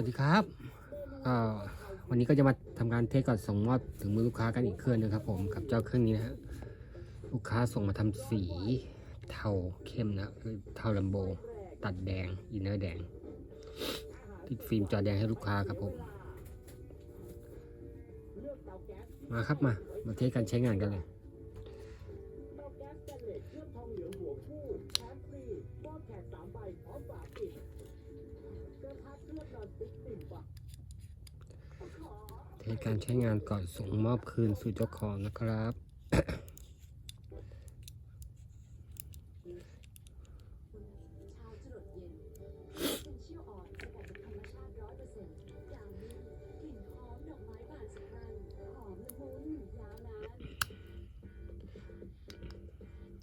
วัสดีครับวันนี้ก็จะมาทำการเทสก่อนส่งมอบถึงมือลูกค้ากันอีกเครื่องหนึงครับผมกับเจ้าเครื่องนี้นะฮะลูกค้าส่งมาทำสีเทาเข้มนะคือเทาลัมโบ ตัดแดงอินเนอร์แดง ติดฟิล์มจอแดงให้ลูกค้าครับผม มาครับมา มาเทสการใช้งานกันเลย ใช้การใช้งานก่อนส่งมอบคืนสู่เจ้าของนะครับ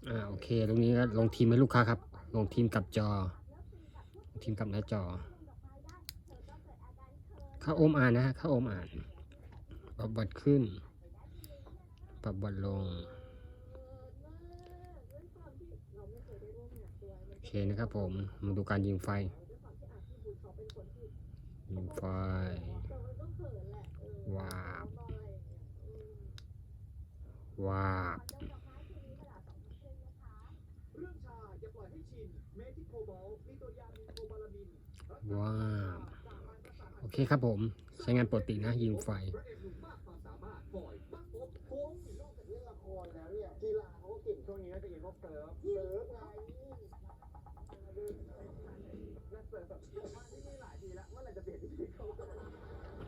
อ่าโอเค ตรงนี้ก็ลงทีมให้ลูกค้าครับ ลงทีมกับจอทีมกับหน้าจอ เข้าโอมอ่านนะฮะเข้าโอมอ่าน ปรับวัดขึ้น ปรับวัดลง โอเคนะครับผม มาดูการยิงไฟ ยิงไฟวาบวาบเรื่องชาอย่าปล่อยให้ชินเมทิโคบอลมีตัวยามีโคบาลามินว้าว อเคครับผม ใช้งานปกตินะยิงไฟ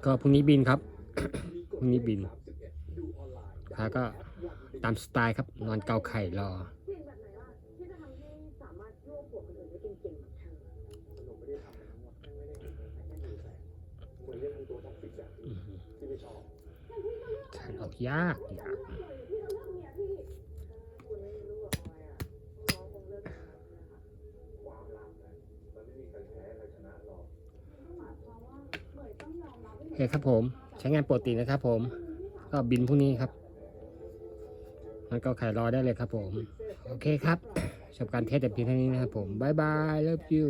ก็พรุ่งนี้บินครับพรุ่งนี้บิน31ดูออนไลน์ลูกค้าก็ตามสไตล์ครับ นอนเกาไข่รอ นะหรอกโอเคครับผม ใช้งานปกตินะครับผม ก็บินพรุ่งนี้ครับนอนกาไข่รอได้เลยครับผม โอเคครับจบการเทสแต่เพียงเท่านี้นะครับผมบายบาย love you